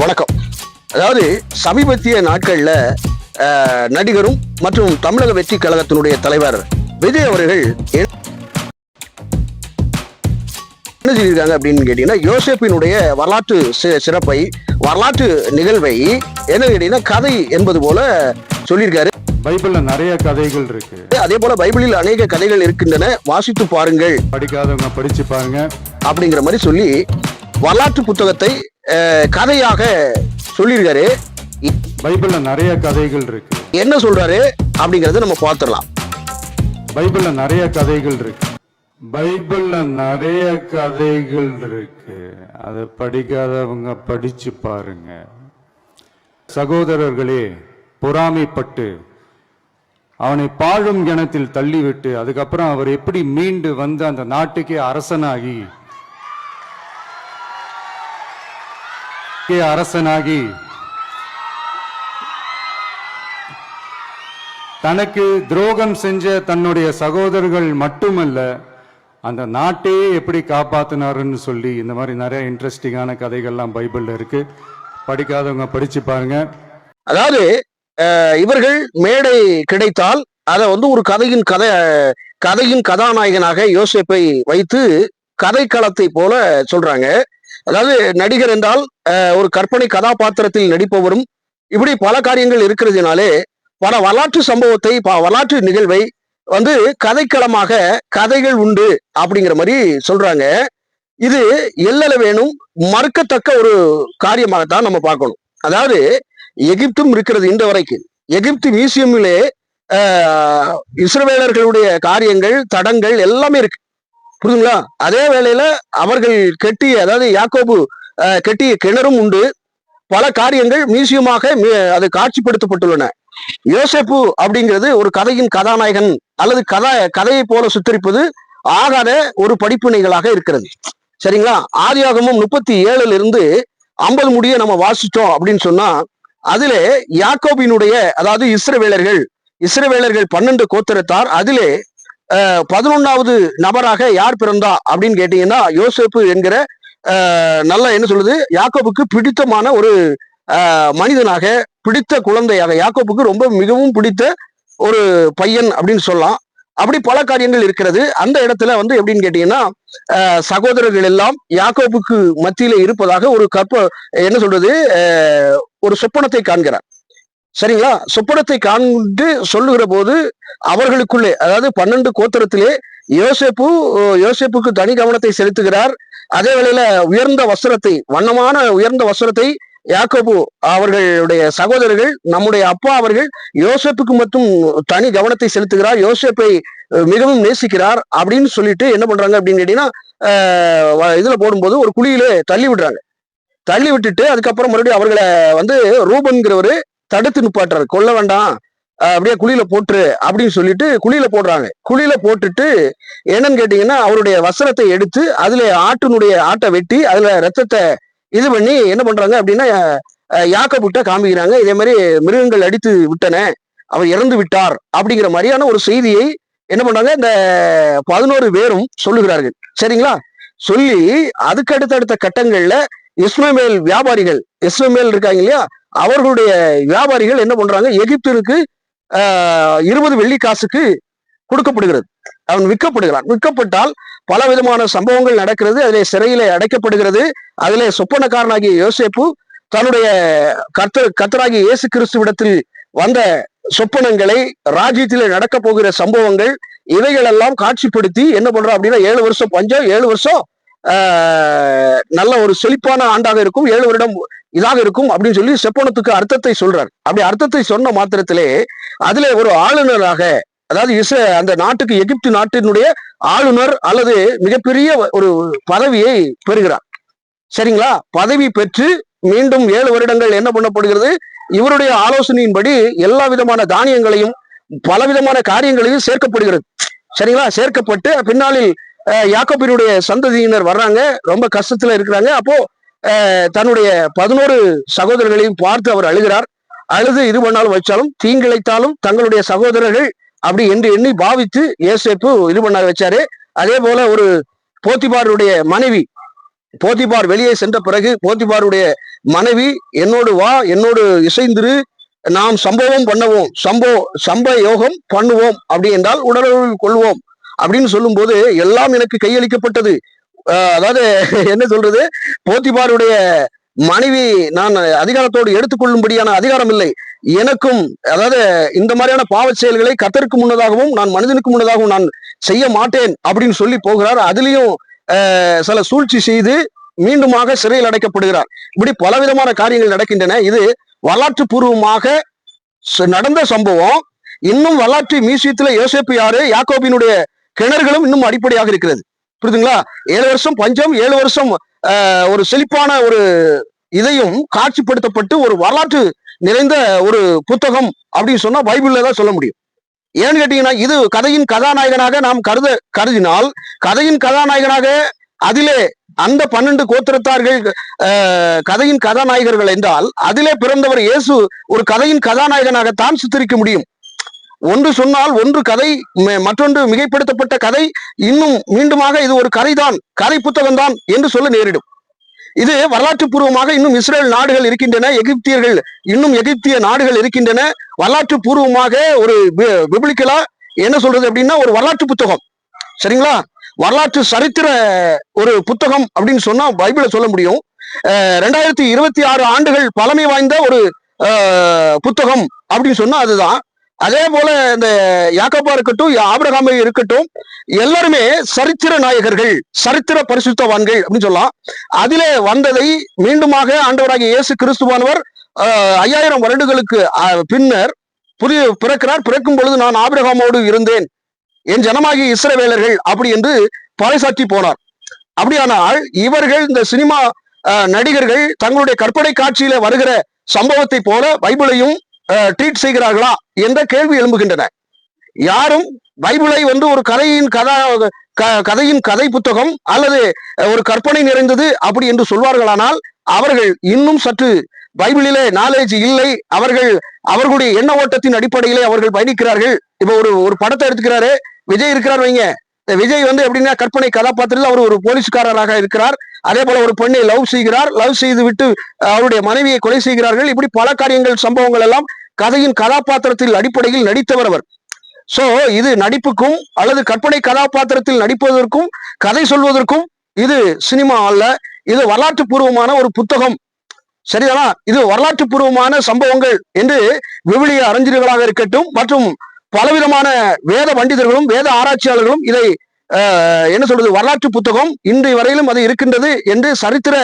வணக்கம். அதாவது சமீபத்திய நாட்கள்ல நடிகரும் மற்றும் தமிழக வெற்றி கழகத்தினுடைய தலைவர் விஜய் அவர்கள் என்ன சொல்லியிருக்காங்க அப்படின்னு கேட்டீங்கன்னா யோசேப்பினுடைய வரலாற்று சிறப்பை வரலாற்று நிகழ்வை என்ன கேட்டீங்கன்னா கதை என்பது போல சொல்லியிருக்காரு. பைபிள்ல நிறைய கதைகள் இருக்கு. அதே போல பைபிளில் அநேக கதைகள் இருக்கின்றன. வாசித்து பாருங்கள். படிக்காதவங்க படிச்சு பாருங்க. அப்படிங்கிற மாதிரி சொல்லி வரலாற்று புத்தகத்தை கதையாக சொல்லியிருக்காரு. பைபிள்ல நிறைய கதைகள் இருக்கு. என்ன சொல்றாரு அப்படிங்கறத நம்ம பார்த்துடலாம். பைபிள்ல நிறைய கதைகள் இருக்கு. பைபிள்ல நிறைய கதைகள் இருக்கு. அதை படிக்காதவங்க படிச்சு பாருங்க. சகோதரர்களே பொறாமைப்பட்டு அவனை பாழும் கிணத்தில் தள்ளிவிட்டு அதுக்கப்புறம் அவர் எப்படி மீண்டு வந்து அந்த நாட்டுக்கே அரசனாகி அரசனாகி தனக்கு துரோகம் செஞ்ச தன்னுடைய சகோதரர்கள் மட்டுமல்ல அந்த நாட்டையே எப்படி காப்பாத்தினாருன்னு சொல்லி இந்த மாதிரி நிறைய இன்ட்ரெஸ்டிங்கான கதைகள்லாம் பைபிள்ல இருக்கு. படிக்காதவங்க படிச்சு பாருங்க. அதாவது இவர்கள் மேடை கிடைத்தால் அதை வந்து ஒரு கதையின் கதை கதையின் கதாநாயகனாக யோசிப்பை வைத்து கதைக்களத்தை போல சொல்றாங்க. அதாவது நடிகர் என்றால் ஒரு கற்பனை கதாபாத்திரத்தில் நடிப்பவரும் இப்படி பல காரியங்கள் இருக்கிறதுனாலே பல வரலாற்று சம்பவத்தை ப- வரலாற்று நிகழ்வை வந்து கதைக்களமாக கதைகள் உண்டு அப்படிங்கிற மாதிரி சொல்றாங்க. இது எல்லள வேணும் மறுக்கத்தக்க ஒரு காரியமாகத்தான் நம்ம பார்க்கணும். அதாவது எகிப்தும் இருக்கிறது இன்று வரைக்கும். எகிப்து மியூசியமிலே இஸ்ரவேலர்களுடைய காரியங்கள் தடங்கள் எல்லாமே இருக்கு. புரியுதுங்களா? அதே வேளையில அவர்கள் கெட்டிய அதாவது யாக்கோபு கெட்டிய கிணறும் உண்டு. பல காரியங்கள் மியூசியமாக அது காட்சிப்படுத்தப்பட்டுள்ளன. யோசப்பு அப்படிங்கிறது ஒரு கதையின் கதாநாயகன் அல்லது கதா கதையை போல சுத்தரிப்பது ஆகாத ஒரு படிப்பினைகளாக இருக்கிறது. சரிங்களா? ஆதியாகமும் முப்பத்தி ஏழுல இருந்து ஐம்பது முடிய நம்ம வாசிச்சோம் அப்படின்னு சொன்னா அதிலே யாக்கோபினுடைய அதாவது இஸ்ரவேலர்கள் இஸ்ரவேலர்கள் பன்னெண்டு கோத்திரத்தார் அதிலே பதினொன்னாவது நபராக யார் பிறந்தா அப்படின்னு கேட்டீங்கன்னா யோசேப்பு என்கிற நல்ல என்ன சொல்லுது யாக்கோபுக்கு பிடித்தமான ஒரு மனிதனாக பிடித்த குழந்தையாக யாக்கோப்புக்கு ரொம்ப மிகவும் பிடித்த ஒரு பையன் அப்படின்னு சொல்லலாம். அப்படி பல காரியங்கள் இருக்கிறது. அந்த இடத்துல வந்து எப்படின்னு கேட்டீங்கன்னா சகோதரர்கள் எல்லாம் யாக்கோப்புக்கு மத்தியில இருப்பதாக ஒரு கற்ப என்ன சொல்றது ஒரு சொப்பனத்தை காண்கிறார். சரிங்களா? சொப்பனத்தை காண்பிட்டு சொல்லுகிற போது அவர்களுக்குள்ளே அதாவது பன்னெண்டு கோத்திரத்திலே யோசேப்பு யோசேப்புக்கு தனி கவனத்தை செலுத்துகிறார். அதே வேளையில உயர்ந்த வஸ்திரத்தை வண்ணமான உயர்ந்த வஸ்திரத்தை யாக்கோபு அவர்களுடைய சகோதரர்கள் நம்முடைய அப்பா அவர்கள் யோசேப்புக்கு மட்டும் தனி கவனத்தை செலுத்துகிறார். யோசேப்பை மிகவும் நேசிக்கிறார் அப்படின்னு சொல்லிட்டு என்ன பண்றாங்க அப்படின்னு கேட்டீங்கன்னா வ- இதுல போடும்போது ஒரு குழியில தள்ளி விடுறாங்க. தள்ளி விட்டுட்டு அதுக்கப்புறம் மறுபடியும் அவர்களை வந்து ரூபன்கிறவரு தடுத்து நிப்பாட்டுறாரு. கொல்ல வேண்டாம். அப்படியே குழியில போட்டுரு அப்படின்னு சொல்லிட்டு குழியில போடுறாங்க. குழியில போட்டுட்டு என்னன்னு கேட்டீங்கன்னா அவருடைய வசனத்தை எடுத்து அதுல ஆட்டினுடைய ஆட்டை வெட்டி அதுல ரத்தத்தை இது பண்ணி என்ன பண்றாங்க அப்படின்னா அஹ், யாக்கோபுட்ட காமிக்கிறாங்க. இதே மாதிரி மிருகங்கள் அடித்து விட்டன. அவர் இறந்து விட்டார் அப்படிங்கிற மாதிரியான ஒரு செய்தியை என்ன பண்றாங்க இந்த பதினோரு பேரும் சொல்லுகிறார்கள். சரிங்களா? சொல்லி அதுக்கு அடுத்தடுத்த கட்டங்கள்ல இஸ்மேல் வியாபாரிகள் இஸ்மேல் இருக்காங்க இல்லையா? அவர்களுடைய வியாபாரிகள் என்ன பண்றாங்க? எகிப்திற்கு இருபது வெள்ளி காசுக்கு கொடுக்கப்படுகிறது. அவன் விற்கப்படுகிறான். விற்கப்பட்டால் பல விதமான சம்பவங்கள் நடக்கிறது. அதிலே சிறையிலே அடைக்கப்படுகிறது. அதிலே சொப்பனக்காரனாகிய யோசேப்பு தன்னுடைய கர்த்தர் கர்த்தராகிய இயேசு கிறிஸ்துவிடத்தில் வந்த சொப்பனங்களை ராஜ்யத்தில் நடக்க போகிற சம்பவங்கள் இவைகளெல்லாம் காட்சிப்படுத்தி என்ன பண்றோம் அப்படின்னா ஏழு வருஷம் பஞ்சம் ஏழு வருஷம் நல்ல ஒரு செழிப்பான ஆண்டாக இருக்கும் ஏழு வருடம் இதாக இருக்கும் அப்படின்னு சொல்லி செப்பனத்துக்கு அர்த்தத்தை சொல்றார். அப்படி அர்த்தத்தை சொன்ன மாத்திரத்திலே அதுல ஒரு ஆளுநராக அதாவது இஸ்ர அந்த நாட்டுக்கு எகிப்து நாட்டினுடைய ஆளுநர் அல்லது மிகப்பெரிய ஒரு பதவியை பெறுகிறார். சரிங்களா? பதவி பெற்று மீண்டும் ஏழு வருடங்கள் என்ன பண்ணப்படுகிறது? இவருடைய ஆலோசனையின்படி எல்லா விதமான தானியங்களையும் பலவிதமான காரியங்களையும் சேர்க்கப்படுகிறது. சரிங்களா? சேர்க்கப்பட்டு பின்னாளில் அஹ், யாக்கோபினுடைய சந்ததியினர் வர்றாங்க. ரொம்ப கஷ்டத்துல இருக்கிறாங்க. அப்போ தன்னுடைய பதினோரு சகோதரர்களையும் பார்த்து அவர் அழுகிறார். அழுது இது பண்ணாலும் வச்சாலும் தீங்கிழைத்தாலும் தங்களுடைய சகோதரர்கள் அப்படி என்று எண்ணி பாவித்து ஏசேப்பு இது பண்ண வச்சாரு. அதே போல ஒரு போத்திபாருடைய மனைவி போத்திபார் வெளியே சென்ற பிறகு போத்திபாருடைய மனைவி என்னோடு வா என்னோடு இசைந்திரு. நாம் சம்பவம் பண்ணுவோம் சம்போ சம்ப யோகம் பண்ணுவோம் அப்படி என்றால் உடலுறவு கொள்வோம். அப்படின்னு சொல்லும்போது எல்லாம் எனக்கு கையளிக்கப்பட்டது. அதாவது என்ன சொல்றது? போத்திபாருடைய மனைவி நான் அதிகாரத்தோடு எடுத்துக்கொள்ளும்படியான அதிகாரம் இல்லை. எனக்கும் அதாவது இந்த மாதிரியான பாவ செயல்களை கத்தருக்கு முன்னதாகவும் நான் மனிதனுக்கு முன்னதாகவும் நான் செய்ய மாட்டேன் அப்படின்னு சொல்லி போகிறார். அதுலயும் சில சூழ்ச்சி செய்து மீண்டுமாக சிறையில் அடைக்கப்படுகிறார். இப்படி பலவிதமான காரியங்கள் நடக்கின்றன. இது வரலாற்று பூர்வமாக ச- நடந்த சம்பவம். இன்னும் வரலாற்று மியூசியத்துல யோசேப்பு யாரு? யாக்கோபினுடைய கிணறுகளும் இன்னும் அடிப்படையாக இருக்கிறது. புரியுதுங்களா? ஏழு வருஷம் பஞ்சம் ஏழு வருஷம் ஒரு செழிப்பான ஒரு இதையும் காட்சிப்படுத்தப்பட்டு ஒரு வரலாற்று நிறைந்த ஒரு புத்தகம் அப்படின்னு சொன்னா பைபிள்ல தான் சொல்ல முடியும். ஏன்னு கேட்டீங்கன்னா இது கதையின் கதாநாயகனாக நாம் கருத கருதினால் கதையின் கதாநாயகனாக அதிலே அந்த பன்னெண்டு கோத்திரத்தார்கள் கதையின் கதாநாயகர்கள் என்றால் அதிலே பிறந்தவர் இயேசு ஒரு கதையின் கதாநாயகனாகத்தான் சித்தரிக்க முடியும். ஒன்று சொன்னால் ஒன்று கதை மற்றொன்று மிகைப்படுத்தப்பட்ட கதை இன்னும் மீண்டுமாக இது ஒரு கதைதான் கதை புத்தகம்தான் என்று சொல்ல நேரிடும். இது வரலாற்று பூர்வமாக இன்னும் இஸ்ரேல் நாடுகள் இருக்கின்றன எகிப்தியர்கள் இன்னும் எகிப்திய நாடுகள் இருக்கின்றன. வரலாற்று பூர்வமாக ஒரு பி- என்ன சொல்றது அப்படின்னா ஒரு வரலாற்று புத்தகம். சரிங்களா? வரலாற்று சரித்திர ஒரு புத்தகம் அப்படின்னு சொன்னா பைபிளை சொல்ல முடியும். ரெண்டாயிரத்தி இருபத்தி ஆறு ஆண்டுகள் பழமை வாய்ந்த ஒரு புத்தகம் அப்படின்னு சொன்னா அதுதான். அதே போல இந்த யாக்கோபா இருக்கட்டும் ஆபிரகாம இருக்கட்டும் எல்லாருமே சரித்திர நாயகர்கள் சரித்திர பரிசுத்தவான்கள் அப்படின்னு சொல்லலாம். அதிலே வந்ததை மீண்டுமாக ஆண்டவராகிய இயேசு கிறிஸ்துவானவர் ஐயாயிரம் வருடங்களுக்கு பின்னர் புதிய பிறக்கிறார். பிறக்கும் பொழுது நான் ஆபிரகாமோடு இருந்தேன். என் ஜனமாகிய இஸ்ரவேலர்கள் அப்படி என்று பறைசாற்றி போனார். அப்படியானால் இவர்கள் இந்த சினிமா நடிகர்கள் தங்களுடைய கற்பனை காட்சியில வருகிற சம்பவத்தை போல பைபிளையும் ட்ரீட் செய்கிறார்களா? என்ற கேள்வி எழும்புகின்றன. யாரும் பைபிளை வந்து ஒரு கதையின் கதா க- கதையின் கதை புத்தகம் அல்லது ஒரு கற்பனை நிறைந்தது அப்படி என்று சொல்வார்களானால் அவர்கள் இன்னும் சற்று பைபிளிலே நாலேஜ் இல்லை. அவர்கள் அவர்களுடைய எண்ண ஓட்டத்தின் அடிப்படையிலே அவர்கள் பயணிக்கிறார்கள். இப்ப ஒரு ஒரு படத்தை எடுத்துக்கிறாரு. விஜய் இருக்கிறார் வைங்க. விஜய் வந்து எப்படின்னா கற்பனை கதாபாத்திரத்தில் அவர் ஒரு போலீஸ்காரராக இருக்கிறார். அதே போல ஒரு பெண்ணை லவ் செய்கிறார். லவ் செய்து விட்டு அவருடைய மனைவியை கொலை செய்கிறார்கள். இப்படி பல காரியங்கள் சம்பவங்கள் எல்லாம் கதையின் கதாபாத்திரத்தில் அடிப்படையில் நடித்தவர் அவர். சோ இது நடிப்புக்கும் அல்லது கற்பனை கதாபாத்திரத்தில் நடிப்பதற்கும் கதை சொல்வதற்கும் இது சினிமா அல்ல. இது வரலாற்று பூர்வமான ஒரு புத்தகம். சரிதானா? இது வரலாற்று பூர்வமான சம்பவங்கள் என்று விவிலிய அறிஞர்களாக இருக்கட்டும் மற்றும் பலவிதமான வேத பண்டிதர்களும் வேத ஆராய்ச்சியாளர்களும் இதை என்ன சொல்றது வரலாற்று புத்தகம் இன்றைய வரையிலும் அது இருக்கின்றது என்று சரித்திர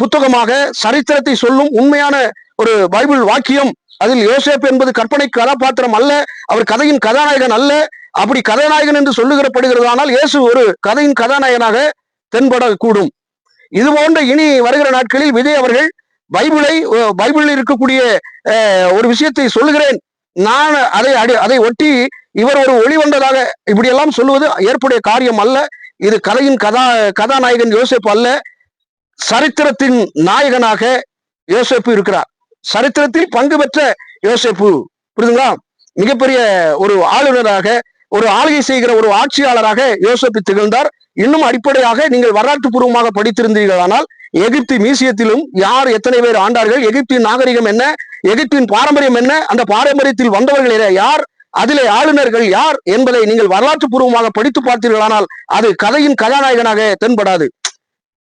புத்தகமாக சரித்திரத்தை சொல்லும் உண்மையான ஒரு பைபிள் வாக்கியம். அதில் யோசேப் என்பது கற்பனை கதாபாத்திரம் அல்ல அவர் கதையின் கதாநாயகன் அல்ல. அப்படி கதாநாயகன் என்று சொல்லுகிறப்படுகிறதானால் இயேசு ஒரு கதையின் கதாநாயகனாக தென்படக்கூடும். இது போன்ற இனி வருகிற நாட்களில் விஜய் அவர்கள் பைபிளை பைபிளில் இருக்கக்கூடிய ஒரு விஷயத்தை சொல்லுகிறேன். நான் அதை அடி அதை ஒட்டி இவர் ஒரு ஒளி வந்ததாக இப்படியெல்லாம் சொல்லுவது ஏற்புடைய காரியம் அல்ல. இது கதையின் கதா கதாநாயகன் யோசிப்பு அல்ல. சரித்திரத்தின் நாயகனாக யோசேப்பு இருக்கிறார். சரித்திரத்தில் பங்கு பெற்ற யோசேப்பு புரியுதுங்களா? மிகப்பெரிய ஒரு ஆளுநராக ஒரு ஆளுகை செய்கிற ஒரு ஆட்சியாளராக யோசிப்பு திகழ்ந்தார். இன்னும் அடிப்படையாக நீங்கள் வரலாற்று பூர்வமாக படித்திருந்தீர்களானால் எகிப்து மியூசியத்திலும் யார் எத்தனை பேர் ஆண்டார்கள்? எகிப்தின் நாகரிகம் என்ன? எகிப்தின் பாரம்பரியம் என்ன? அந்த பாரம்பரியத்தில் வந்தவர்கள் யார்? யார்? அதிலே ஆளுநர்கள் யார்? என்பதை நீங்கள் வரலாற்று பூர்வமாக படித்து பார்த்தீர்களானால் அது கதையின் கதாநாயகனாக தென்படாது.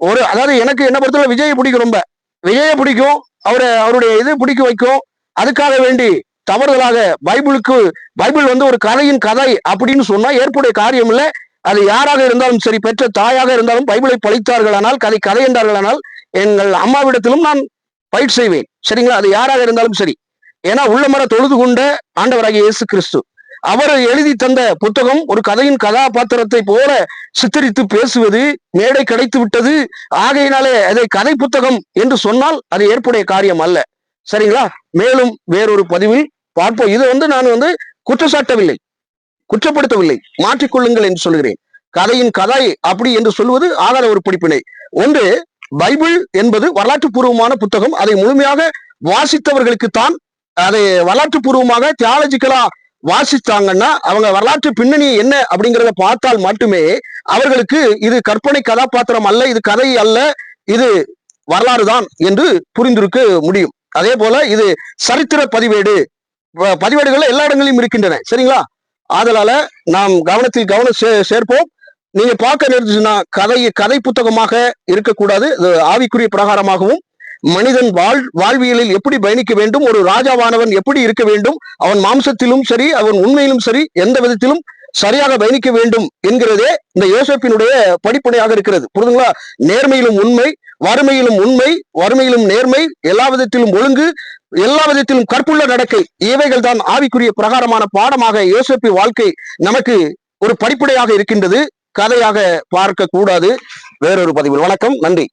ஒரு அதாவது எனக்கு என்ன பொறுத்தவரை விஜயை பிடிக்கும் ரொம்ப. விஜயை பிடிக்கும் அவரை அவருடைய இது பிடிக்க வைக்கும். அதுக்காக வேண்டி தவறுதலாக பைபிளுக்கு பைபிள் வந்து ஒரு கதையின் கதை அப்படின்னு சொன்னா ஏற்புடைய காரியம் இல்லை அது யாராக இருந்தாலும் சரி பெற்ற தாயாக இருந்தாலும் பைபிளை பழித்தார்களானால் கதை கதை என்றார்களானால் எங்கள் அம்மாவிடத்திலும் நான் பயிர் செய்வேன். சரிங்களா? அது யாராக இருந்தாலும் சரி. ஏன்னா உள்ளமர தொழுது கொண்ட ஆண்டவராகிய இயேசு கிறிஸ்து அவர் எழுதி தந்த புத்தகம் ஒரு கதையின் கதாபாத்திரத்தை போல சித்தரித்து பேசுவது மேடை கிடைத்து விட்டது. ஆகையினாலே அதை கதை புத்தகம் என்று சொன்னால் அது ஏற்புடைய காரியம் அல்ல. சரிங்களா? மேலும் வேறொரு பதிவில் பார்ப்போம். இது வந்து நான் வந்து குற்றச்சாட்டவில்லை. குற்றப்படுத்தவில்லை. மாற்றிக்கொள்ளுங்கள் என்று சொல்கிறேன். கதையின் கதை அப்படி என்று சொல்வது ஆதார ஒரு பிடிப்பினை ஒன்று பைபிள் என்பது வரலாற்று பூர்வமான புத்தகம். அதை முழுமையாக வாசித்தவர்களுக்குத்தான் அதை வரலாற்று பூர்வமாக தியாலஜிக்கலா வாசித்தாங்கன்னா அவங்க வரலாற்று பின்னணி என்ன அப்படிங்கிறத பார்த்தால் மட்டுமே அவர்களுக்கு இது கற்பனை கதாபாத்திரம் அல்ல இது கதை அல்ல இது வரலாறு தான் என்று புரிந்திருக்க முடியும். அதே போல இது சரித்திர பதிவேடு. பதிவேடுகள் எல்லா இடங்களிலும் இருக்கின்றன. சரிங்களா? ஆதலால நாம் கவனத்தில் கவனம் சே- சேர்ப்போம். நீங்க பார்க்க நேர்ந்துச்சுன்னா கதை கதை புத்தகமாக இருக்கக்கூடாது. ஆவிக்குரிய பிரகாரமாகவும் மனிதன் வாழ் வாழ்வியலில் எப்படி பயணிக்க வேண்டும் ஒரு ராஜாவானவன் எப்படி இருக்க வேண்டும் அவன் மாம்சத்திலும் சரி அவன் உண்மையிலும் சரி எந்த விதத்திலும் சரியாக பயணிக்க வேண்டும் என்கிறதே இந்த யோசப்பினுடைய படிப்பனையாக இருக்கிறது. புரிதுங்களா? நேர்மையிலும் உண்மை வறுமையிலும் உண்மை வறுமையிலும் நேர்மை எல்லா விதத்திலும் ஒழுங்கு எல்லா விதத்திலும் கற்புள்ள நடக்கை. இவைகள் தான் ஆவிக்குரிய பிரகாரமான பாடமாக யோசப்பி வாழ்க்கை நமக்கு ஒரு படிப்படையாக இருக்கின்றது. கதையாக பார்க்க கூடாது வேறொரு பதிவில். வணக்கம். நன்றி.